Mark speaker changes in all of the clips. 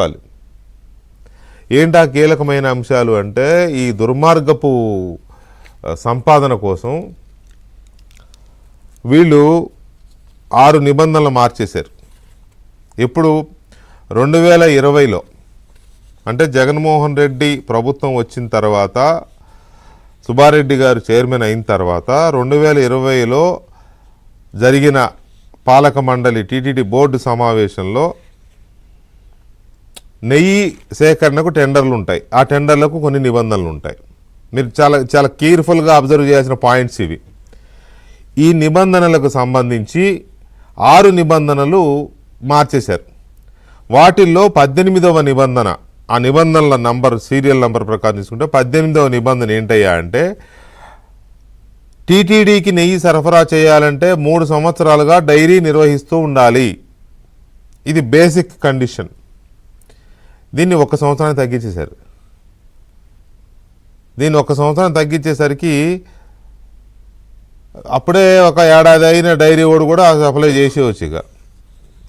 Speaker 1: చెప్పాలి. ఏంటా కీలకమైన అంశాలు అంటే ఈ దుర్మార్గపు సంపాదన కోసం వీళ్ళు ఆరు నిబంధనలు మార్చేశారు. ఇప్పుడు రెండు వేల ఇరవైలో అంటే జగన్మోహన్ రెడ్డి ప్రభుత్వం వచ్చిన తర్వాత సుబ్బారెడ్డి గారు చైర్మన్ అయిన తర్వాత రెండు వేల ఇరవైలో జరిగిన పాలక మండలి టీటీడీ బోర్డు సమావేశంలో నెయ్యి సేకరణకు టెండర్లు ఉంటాయి. ఆ టెండర్లకు కొన్ని నిబంధనలు ఉంటాయి. మీరు చాలా చాలా కేర్ఫుల్గా అబ్జర్వ్ చేయాల్సిన పాయింట్స్ ఇవి. ఈ నిబంధనలకు సంబంధించి ఆరు నిబంధనలు మార్చేశారు. వాటిల్లో పద్దెనిమిదవ నిబంధన ఆ నిబంధనల నంబర్ సీరియల్ నంబర్ ప్రకారం తీసుకుంటే పద్దెనిమిదవ నిబంధన ఏంటయ్యా అంటే టీటీడీకి నెయ్యి సరఫరా చేయాలంటే మూడు సంవత్సరాలుగా డైరీ నిర్వహిస్తూ ఉండాలి. ఇది బేసిక్ కండిషన్. దీన్ని ఒక సంవత్సరానికి తగ్గించేశారు. దీన్ని ఒక సంవత్సరం తగ్గించేసరికి అప్పుడే ఒక ఏడాది అయిన డైరీ వాడు కూడా అప్లై చేసేవచ్చు ఇక.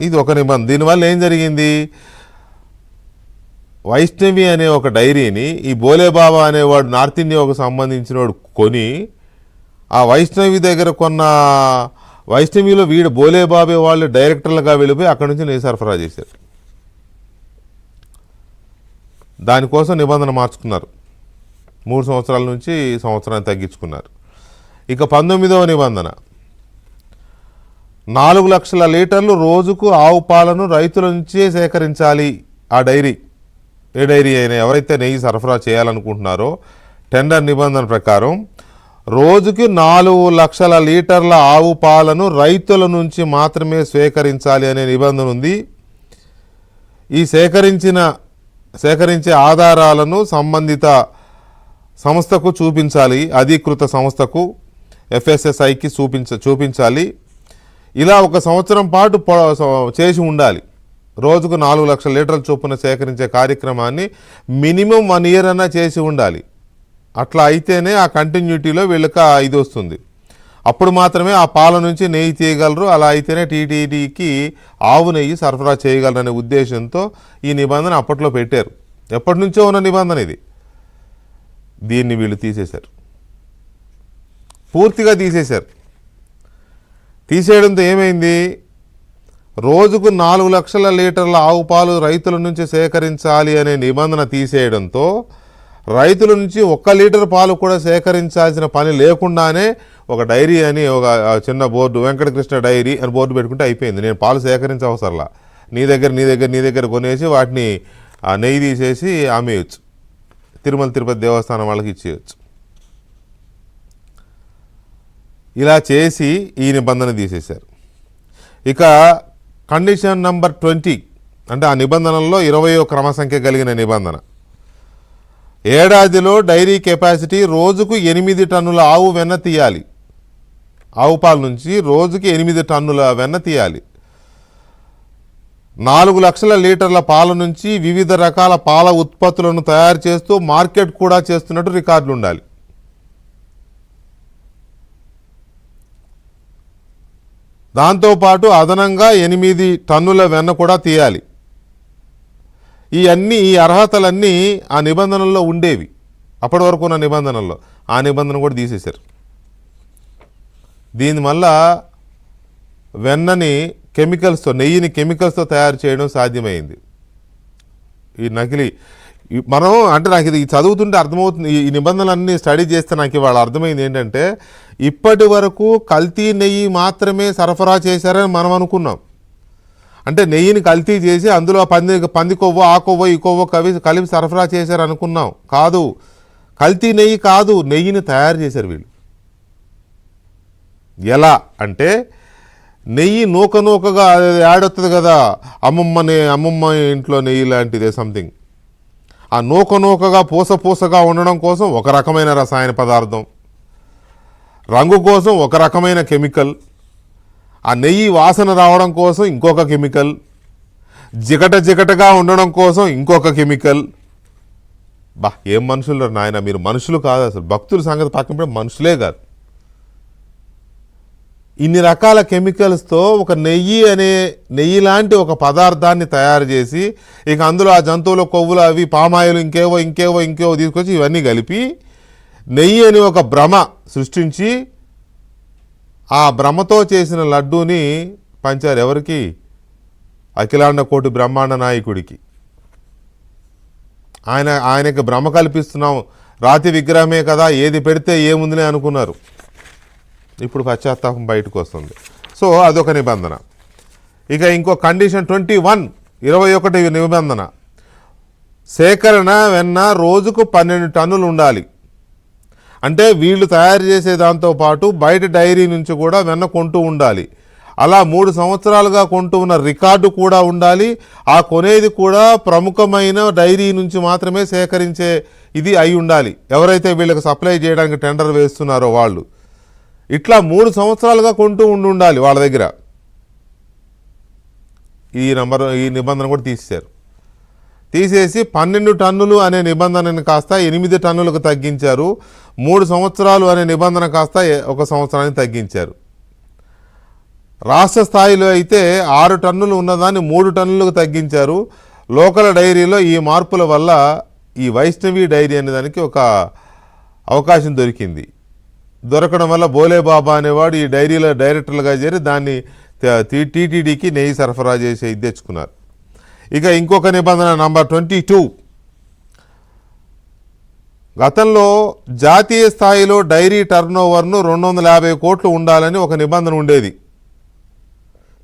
Speaker 1: ఇది ఒక నిబంధన. దీనివల్ల ఏం జరిగింది? వైష్ణవి అనే ఒక డైరీని ఈ బోలేబాబా అనేవాడు నార్త్ ఇండియాకు సంబంధించిన వాడు కొని ఆ వైష్ణవి దగ్గర కొన్న వైష్ణవిలో వీడు బోలేబాబే వాళ్ళు డైరెక్టర్లుగా వెళ్ళిపోయి అక్కడి నుంచి నేను సరఫరా చేశారు. దానికోసం నిబంధన మార్చుకున్నారు. మూడు సంవత్సరాల నుంచి సంవత్సరాన్ని తగ్గించుకున్నారు. ఇక పంతొమ్మిదవ నిబంధన. నాలుగు లక్షల లీటర్లు రోజుకు ఆవు పాలను రైతుల నుంచే సేకరించాలి. ఆ డైరీ ఏ డైరీ అయినా ఎవరైతే నెయ్యి సరఫరా చేయాలనుకుంటున్నారో టెండర్ నిబంధన ప్రకారం రోజుకి నాలుగు లక్షల లీటర్ల ఆవు పాలను రైతుల నుంచి మాత్రమే స్వీకరించాలి అనే నిబంధన ఉంది. ఈ సేకరించిన సేకరించే ఆధారాలను సంబంధిత సంస్థకు చూపించాలి అధీకృత సంస్థకు ఎఫ్ఎస్ఎస్ఐకి చూపించ చూపించాలి. ఇలా ఒక సంవత్సరం పాటు చేసి ఉండాలి. రోజుకు నాలుగు లక్షల లీటర్ల చొప్పున సేకరించే కార్యక్రమాన్ని మినిమం వన్ ఇయర్ అన్నా చేసి ఉండాలి. అట్లా అయితేనే ఆ కంటిన్యూటీలో వీళ్ళకి ఇది వస్తుంది. అప్పుడు మాత్రమే ఆ పాల నుంచి నెయ్యి తీయగలరు. అలా అయితేనే టీటీడీకి ఆవు నెయ్యి సరఫరా చేయగలరనే ఉద్దేశంతో ఈ నిబంధన అప్పట్లో పెట్టారు. ఎప్పటి నుంచో ఉన్న నిబంధన ఇది. దీన్ని వీళ్ళు తీసేశారు. పూర్తిగా తీసేశారు. తీసేయడంతో ఏమైంది? రోజుకు నాలుగు లక్షల లీటర్ల ఆవు పాలు రైతుల నుంచి సేకరించాలి అనే నిబంధన తీసేయడంతో రైతుల నుంచి ఒక్క లీటర్ పాలు కూడా సేకరించాల్సిన పని లేకుండానే ఒక డైరీ అని ఒక చిన్న బోర్డు వెంకటకృష్ణ డైరీ అని బోర్డు పెట్టుకుంటే అయిపోయింది. నేను పాలు సేకరించవసరంలా. నీ దగ్గర నీ దగ్గర నీ దగ్గర కొనేసి వాటిని నెయ్యి తీసేసి అమ్మేయచ్చు. తిరుమల తిరుపతి దేవస్థానం వాళ్ళకి ఇచ్చేయచ్చు. ఇలా చేసి ఈ నిబంధన తీసేశారు. ఇక కండిషన్ నంబర్ ట్వంటీ అంటే ఆ నిబంధనల్లో ఇరవయో క్రమ సంఖ్య కలిగిన నిబంధన. ఏడాదిలో డైరీ కెపాసిటీ రోజుకు ఎనిమిది టన్నుల ఆవు వెన్న తీయాలి. ఆవు పాల నుంచి రోజుకి ఎనిమిది టన్నుల వెన్న తీయాలి. నాలుగు లక్షల లీటర్ల పాల నుంచి వివిధ రకాల పాల ఉత్పత్తులను తయారు చేస్తూ మార్కెట్ కూడా చేస్తున్నట్టు రికార్డులు ఉండాలి. దాంతోపాటు అదనంగా ఎనిమిది టన్నుల వెన్న కూడా తీయాలి. ఈ అన్ని ఈ అర్హతలన్నీ ఆ నిబంధనల్లో ఉండేవి. అప్పటి వరకు ఉన్న నిబంధనల్లో. ఆ నిబంధన కూడా తీసేశారు. దీనివల్ల వెన్నని కెమికల్స్తో నెయ్యిని కెమికల్స్తో తయారు చేయడం సాధ్యమైంది. ఈ నకిలీ మనం అంటే నాకు ఇది చదువుతుంటే అర్థమవుతుంది. ఈ- ఈ నిబంధనలన్నీ స్టడీ చేస్తే నాకు ఇవాళ అర్థమైంది ఏంటంటే ఇప్పటి వరకు కల్తీ నెయ్యి మాత్రమే సరఫరా చేశారని మనం అనుకున్నాం. అంటే నెయ్యిని కల్తీ చేసి అందులో పంది పంది కొవ్వో ఆ కొవ్వో ఈ కొవ్వో కవి కలిపి సరఫరా చేశారు అనుకున్నాం. కాదు కల్తీ నెయ్యి కాదు నెయ్యిని తయారు చేశారు వీళ్ళు. ఎలా అంటే నెయ్యి నూక నూకగా యాడొస్తుంది కదా అమ్మమ్మని అమ్మమ్మ ఇంట్లో నెయ్యి లాంటిదే సంథింగ్ ఆ నూక నూకగా పూస పూసగా ఉండడం కోసం ఒక రకమైన రసాయన పదార్థం. రంగు కోసం ఒక రకమైన కెమికల్. ఆ నెయ్యి వాసన రావడం కోసం ఇంకొక కెమికల్ జిగట జిగటగా ఉండడం కోసం ఇంకొక కెమికల్. బా ఏం మనుషులు నాయన? మీరు మనుషులు కాదు అసలు. భక్తుల సంగతి పక్కన మనుషులే కాదు. ఇన్ని రకాల కెమికల్స్తో ఒక నెయ్యి అనే నెయ్యి లాంటి ఒక పదార్థాన్ని తయారు చేసి ఇక అందులో ఆ జంతువుల కొవ్వులు అవి పామాయిలు ఇంకేవో ఇంకేవో ఇంకేవో తీసుకొచ్చి ఇవన్నీ కలిపి నెయ్యి అని ఒక భ్రమ సృష్టించి ఆ భ్రమతో చేసిన లడ్డూని పంచారు ఎవరికి? అఖిలాండ కోటి బ్రహ్మాండ నాయకుడికి. ఆయన ఆయనకి భ్రమ కల్పిస్తున్నాం. రాతి విగ్రహమే కదా ఏది పెడితే ఏముందిలే అనుకున్నారు. ఇప్పుడు పశ్చాత్తాపం బయటకు వస్తుంది. సో అదొక నిబంధన. ఇక ఇంకో కండిషన్ ట్వంటీ వన్ ఇరవై ఒకటి నిబంధన. సేకరణ వెన్న రోజుకు పన్నెండు టన్నులు ఉండాలి. అంటే వీళ్ళు తయారు చేసే దాంతో పాటు బయట డైరీ నుంచి కూడా వెన్న కొంటూ ఉండాలి. అలా మూడు సంవత్సరాలుగా కొంటూ ఉన్న రికార్డు కూడా ఉండాలి. ఆ కొనేది కూడా ప్రముఖమైన డైరీ నుంచి మాత్రమే సేకరించే ఇది అయి ఉండాలి. ఎవరైతే వీళ్ళకి సప్లై చేయడానికి టెండర్ వేస్తున్నారో వాళ్ళు. ఇట్లా మూడు సంవత్సరాలుగా కొంటూ ఉండి ఉండాలి వాళ్ళ దగ్గర. ఈ నంబర్ ఈ నిబంధన కూడా తీసేశారు. తీసేసి పన్నెండు టన్నులు అనే నిబంధనని కాస్త ఎనిమిది టన్నులకు తగ్గించారు. మూడు సంవత్సరాలు అనే నిబంధన కాస్త ఒక సంవత్సరానికి తగ్గించారు. రాష్ట్ర స్థాయిలో అయితే ఆరు టన్నులు ఉన్నదాన్ని మూడు టన్నులకు తగ్గించారు. లోకల్ డైరీలో ఈ మార్పుల వల్ల ఈ వైష్ణవి డైరీ అనే దానికి ఒక అవకాశం దొరికింది. దొరకడం వల్ల బోలేబాబా అనేవాడు ఈ డైరీలో డైరెక్టర్లుగా చేరి దాన్ని టీటీడీకి నెయ్యి సరఫరా చేసి ఇది తెచ్చుకున్నారు. ఇక ఇంకొక నిబంధన నంబర్ ట్వంటీ టూ గతంలో జాతీయ స్థాయిలో డైరీ టర్నోవర్ను రెండు వందల యాభై కోట్లు ఉండాలని ఒక నిబంధన ఉండేది.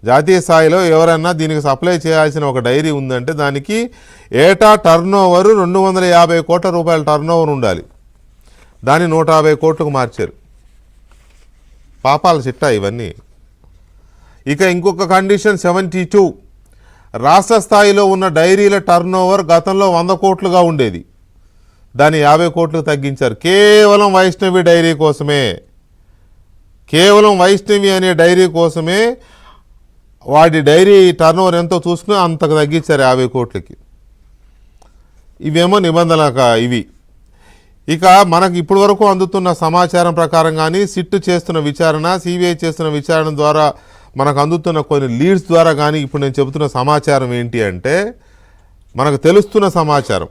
Speaker 1: జాతీయ స్థాయిలో ఎవరైనా దీనికి సప్లై చేయాల్సిన ఒక డైరీ ఉందంటే దానికి ఏటా టర్నోవరు రెండు వందల యాభై కోట్ల రూపాయల టర్నోవర్ ఉండాలి. దాన్ని నూట యాభై కోట్లకు మార్చారు. పాపాల చిట్టా ఇవన్నీ. ఇక ఇంకొక కండిషన్ సెవెంటీ టూ రాష్ట్ర స్థాయిలో ఉన్న డైరీల టర్నోవర్ గతంలో వంద కోట్లుగా ఉండేది. దాన్ని యాభై కోట్లు తగ్గించారు. కేవలం వైష్ణవి డైరీ కోసమే. కేవలం వైష్ణవి అనే డైరీ కోసమే వాడి డైరీ టర్నోవర్ ఎంతో చూసుకుని అంతకు తగ్గించారు యాభై కోట్లకి. ఇవేమో నిబంధన ఇవి. ఇక మనకు ఇప్పటి వరకు అందుతున్న సమాచారం ప్రకారం కానీ సిట్ చేస్తున్న విచారణ సిబిఐ చేస్తున్న విచారణ ద్వారా మనకు అందుతున్న కొన్ని లీడ్స్ ద్వారా కానీ ఇప్పుడు నేను చెబుతున్న సమాచారం ఏంటి అంటే మనకు తెలుస్తున్న సమాచారం.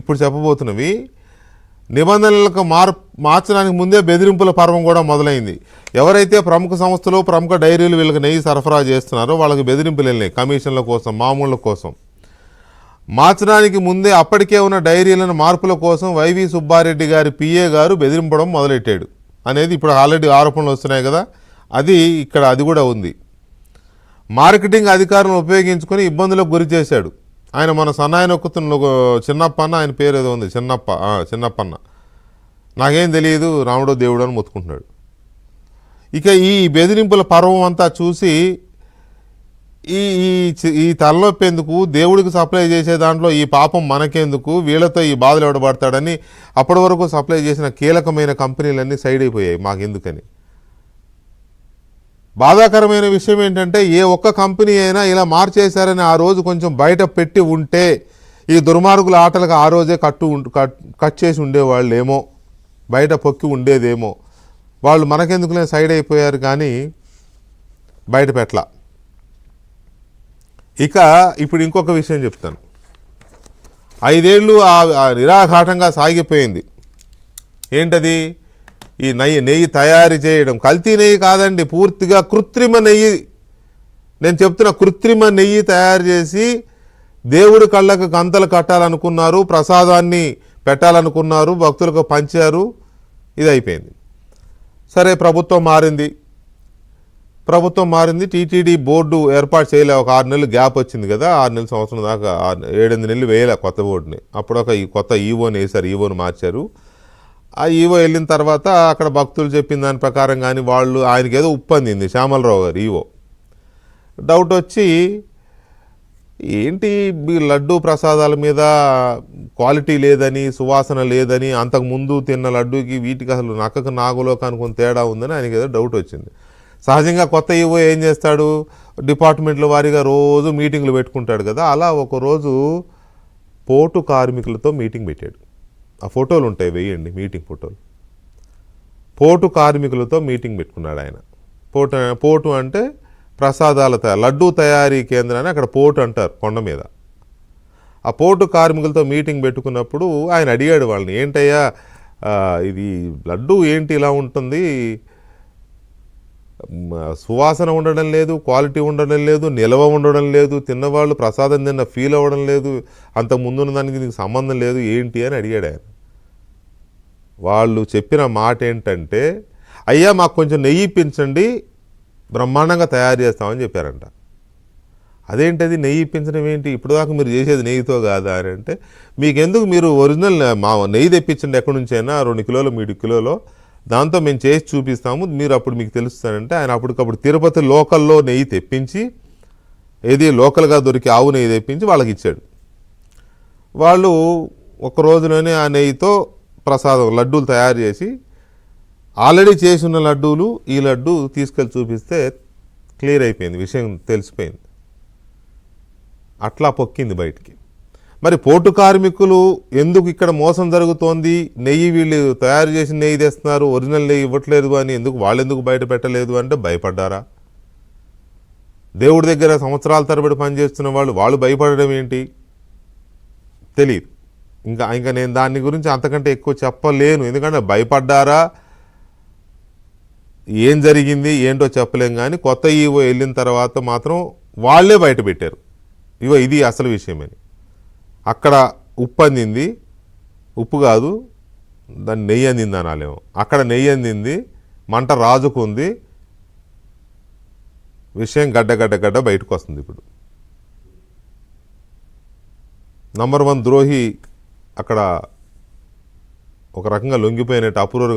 Speaker 1: ఇప్పుడు చెప్పబోతున్నవి నిబంధనలకు మార్ మార్చడానికి ముందే బెదిరింపుల పర్వం కూడా మొదలైంది. ఎవరైతే ప్రముఖ సంస్థలు ప్రముఖ డైరీలు వీళ్ళకి నెయ్యి సరఫరా చేస్తున్నారో వాళ్ళకి బెదిరింపులు వెళ్ళినాయి కమిషన్ల కోసం మామూళ్ళ కోసం. మార్చడానికి ముందే అప్పటికే ఉన్న డైరీలను మార్పుల కోసం వైవి సుబ్బారెడ్డి గారి పిఏ గారు బెదిరింపడం మొదలెట్టాడు. అనేది ఇప్పుడు ఆల్రెడీ ఆరోపణలు వస్తున్నాయి కదా. అది ఇక్కడ అది కూడా ఉంది. మార్కెటింగ్ అధికారులను ఉపయోగించుకొని ఇబ్బందులకు గురి చేశాడు. ఆయన మన సన్నాయి నొక్కుతున్న చిన్నప్పన్న ఆయన పేరు ఏదో ఉంది చిన్నప్ప చిన్నప్పన్న. నాకేం తెలియదు రాముడో దేవుడు అని మొత్తుకుంటున్నాడు. ఇక ఈ బెదిరింపుల పర్వం అంతా చూసి ఈ ఈ ఈ తలనొప్పేందుకు దేవుడికి సప్లై చేసే దాంట్లో ఈ పాపం మనకెందుకు వీళ్ళతో ఈ బాధలు ఎవడబడతాడని అప్పటి వరకు సప్లై చేసిన కీలకమైన కంపెనీలన్నీ సైడ్ అయిపోయాయి మాకెందుకని బాధాకరమైన విషయం ఏంటంటే ఏ ఒక్క కంపెనీ అయినా ఇలా మార్చేశారని ఆ రోజు కొంచెం బయట పెట్టి ఉంటే ఈ దుర్మార్గుల ఆటలకు ఆ రోజే కట్టు కట్ కట్ చేసి ఉండేవాళ్ళు ఏమో బయట పొక్కి ఉండేదేమో. వాళ్ళు మనకెందుకులే సైడ్ అయిపోయారు కానీ బయట పెట్టలా. ఇక ఇప్పుడు ఇంకొక విషయం చెప్తాను. ఐదేళ్ళు ఆ- ఆ నిరాఘాటంగా సాగిపోయింది. ఏంటది? ఈ నెయ్యి నెయ్యి తయారు చేయడం. కల్తీ నెయ్యి కాదండి పూర్తిగా కృత్రిమ నెయ్యి. నేను చెప్తున్న కృత్రిమ నెయ్యి తయారు చేసి దేవుడి కళ్ళకు గంతలు కట్టాలనుకున్నారు ప్రసాదాన్ని పెట్టాలనుకున్నారు భక్తులకు పంచారు. ఇది అయిపోయింది. సరే ప్రభుత్వం మారింది. ప్రభుత్వం మారింది. టీటీడీ బోర్డు ఏర్పాటు చేయలే. ఒక ఆరు నెలలు గ్యాప్ వచ్చింది కదా. ఆరు నెలల సంవత్సరం దాకా ఏడెనిమిది నెలలు వేయలే కొత్త బోర్డుని. అప్పుడు ఒక ఈ కొత్త ఈవోని వేశారు. ఈవోని మార్చారు. ఆ ఈవో వెళ్ళిన తర్వాత అక్కడ భక్తులు చెప్పిన దాని ప్రకారం కానీ వాళ్ళు ఆయనకి ఏదో ఉప్పు అందింది శ్యామలరావు గారు ఈవో. డౌట్ వచ్చి ఏంటి మీ లడ్డు ప్రసాదాల మీద క్వాలిటీ లేదని సువాసన లేదని అంతకు ముందు తిన్న లడ్డూకి వీటికి అసలు నక్కకు నాగులోకి కనుకొని తేడా ఉందని ఆయనకి ఏదో డౌట్ వచ్చింది. సహజంగా కొత్త ఈవో ఏం చేస్తాడు? డిపార్ట్మెంట్ల వారీగా రోజు మీటింగ్లు పెట్టుకుంటాడు కదా అలా ఒకరోజు పోటు కార్మికులతో మీటింగ్ పెట్టాడు. ఆ ఫోటోలు ఉంటాయి వేయండి మీటింగ్ ఫోటోలు. పోటు కార్మికులతో మీటింగ్ పెట్టుకున్నాడు ఆయన. పోటు పోటు అంటే ప్రసాదాల తయారు లడ్డూ తయారీ కేంద్రాన్ని అక్కడ పోటు అంటారు కొండ మీద. ఆ పోటు కార్మికులతో మీటింగ్ పెట్టుకున్నప్పుడు ఆయన అడిగాడు వాళ్ళని ఏంటయ్యా ఇది లడ్డు ఏంటి ఇలా ఉంటుంది? సువాసన ఉండడం లేదు క్వాలిటీ ఉండడం లేదు నిల్వ ఉండడం లేదు తిన్నవాళ్ళు ప్రసాదం తిన్న ఫీల్ అవ్వడం లేదు అంత ముందున్న దానికి నీకు సంబంధం లేదు ఏంటి అని అడిగాడు ఆయన. వాళ్ళు చెప్పిన మాట ఏంటంటే అయ్యా మాకు కొంచెం నెయ్యి ఇప్పించండి బ్రహ్మాండంగా తయారు చేస్తామని చెప్పారంట. అదేంటది? నెయ్యి ఇప్పించడం ఏంటి? ఇప్పుడు దాకా మీరు చేసేది నెయ్యితో కాదా? అని అంటే మీకెందుకు మీరు ఒరిజినల్ మా నెయ్యి తెప్పించండి ఎక్కడి నుంచైనా రెండు కిలోలు మూడు కిలోలో దాంతో మేము చేసి చూపిస్తాము. మీరు అప్పుడు మీకు తెలుస్తారంటే ఆయన అప్పటికప్పుడు తిరుపతి లోకల్లో నెయ్యి తెప్పించి ఏది లోకల్గా దొరికి ఆవు నెయ్యి తెప్పించి వాళ్ళకి ఇచ్చాడు. వాళ్ళు ఒక రోజులోనే ఆ నెయ్యితో ప్రసాదం లడ్డూలు తయారు చేసి ఆల్రెడీ చేసి ఉన్న లడ్డూలు ఈ లడ్డు తీసుకెళ్ళి చూపిస్తే క్లియర్ అయిపోయింది విషయం తెలిసిపోయింది. అట్లా పొక్కింది బయటికి. మరి పోటు కార్మికులు ఎందుకు ఇక్కడ మోసం జరుగుతోంది? నెయ్యి వీళ్ళు తయారు చేసిన నెయ్యి తెస్తున్నారు ఒరిజినల్ నెయ్యి ఇవ్వట్లేదు అని ఎందుకు వాళ్ళు ఎందుకు బయట పెట్టలేదు అంటే భయపడ్డారా? దేవుడి దగ్గర సంవత్సరాల తరబడి పనిచేస్తున్న వాళ్ళు వాళ్ళు భయపడడం ఏంటి? తెలియదు ఇంకా ఇంకా నేను దాని గురించి అంతకంటే ఎక్కువ చెప్పలేను. ఎందుకంటే భయపడ్డారా? ఏం జరిగింది? ఏంటో చెప్పలేం కానీ కొత్త ఈవో వెళ్ళిన తర్వాత మాత్రం వాళ్ళే బయట పెట్టారు. ఇవో ఇది అసలు విషయమని. అక్కడ ఉప్పు అందింది. ఉప్పు కాదు దాన్ని నెయ్యి అందింది అనాలేమో. అక్కడ నెయ్యి అందింది మంట రాజుకుంది విషయం గడ్డ గడ్డ గడ్డ బయటకు వస్తుంది ఇప్పుడు. నంబర్ వన్ ద్రోహి అక్కడ ఒక రకంగా లొంగిపోయినట్టు అప్రూవర్